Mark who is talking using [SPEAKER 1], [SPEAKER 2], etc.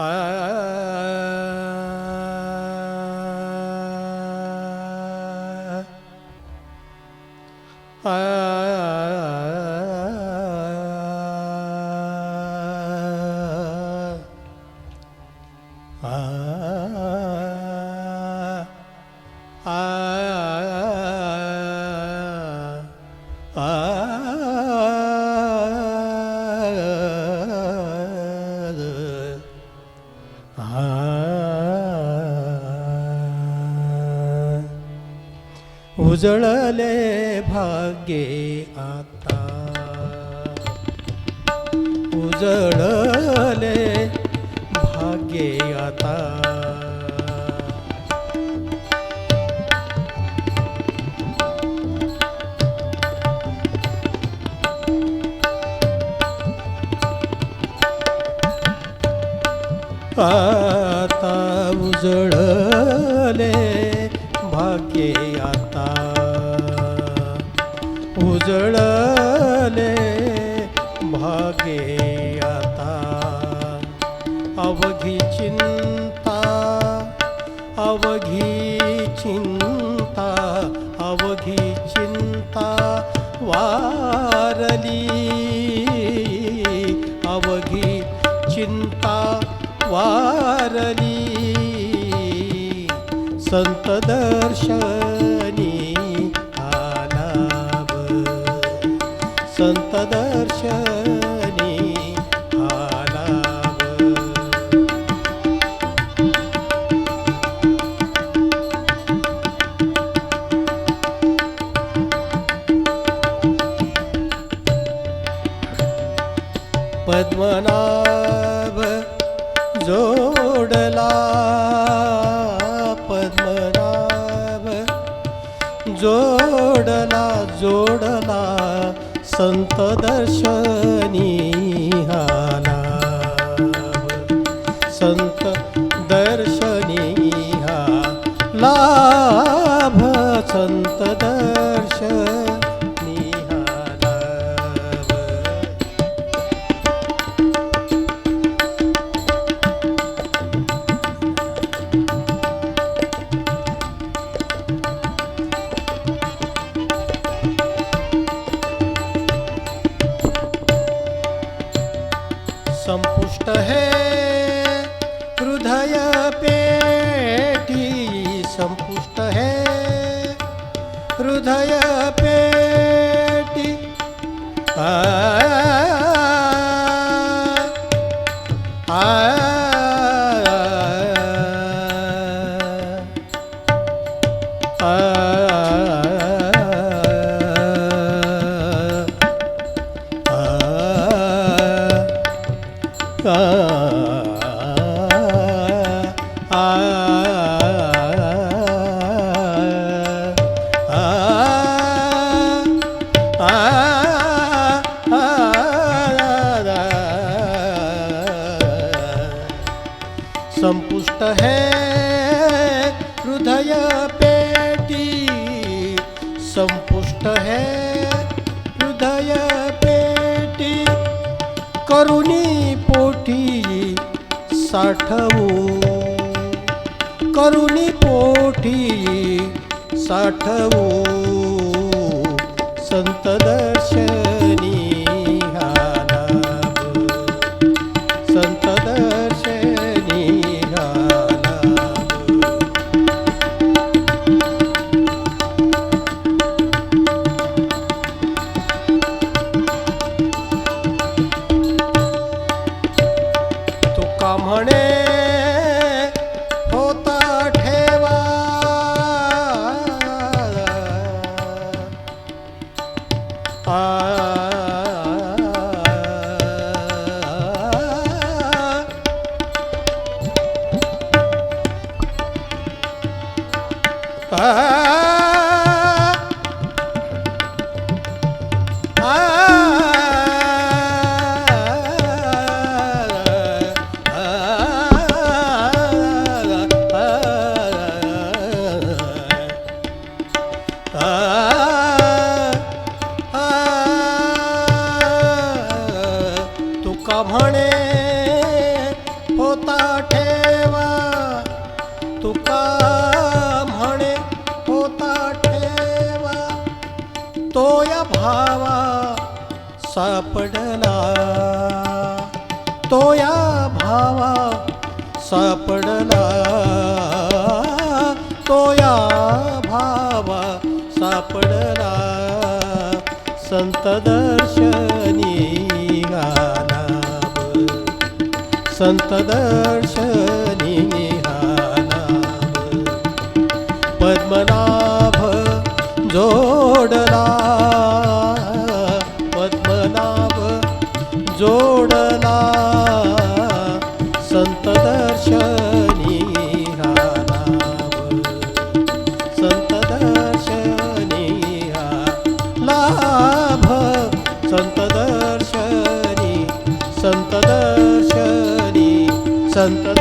[SPEAKER 1] I, I, उजळले भाग्ये आता. उजळले भाग्ये आता. आता उजळले भाग्ये उजळले भागे आता. अवघी चिंता अवघी चिंता अवघी चिंता वारली. अवघी चिंता वारली. संत दर्शन पद्मनाभ जोडला. पद्मनाभ जोडला जोडला. संत दर्शनी आला संत संपुष्ट है हृदय पेटी संपुष्ट है हृदय पेटी आ, आ, संपुष्ट है। हृदय पेटी संपुष्ट है। हृदय पेटी करुणी पोटी साठवू। करुणी पोटी साठवू। तुका म्हणे होता ठेवा तुका भावा सापडला. तो या भावा सापडला. तो या भावा सापडला. संत दर्शनी गानाब संत दर्शनी पद्मन संत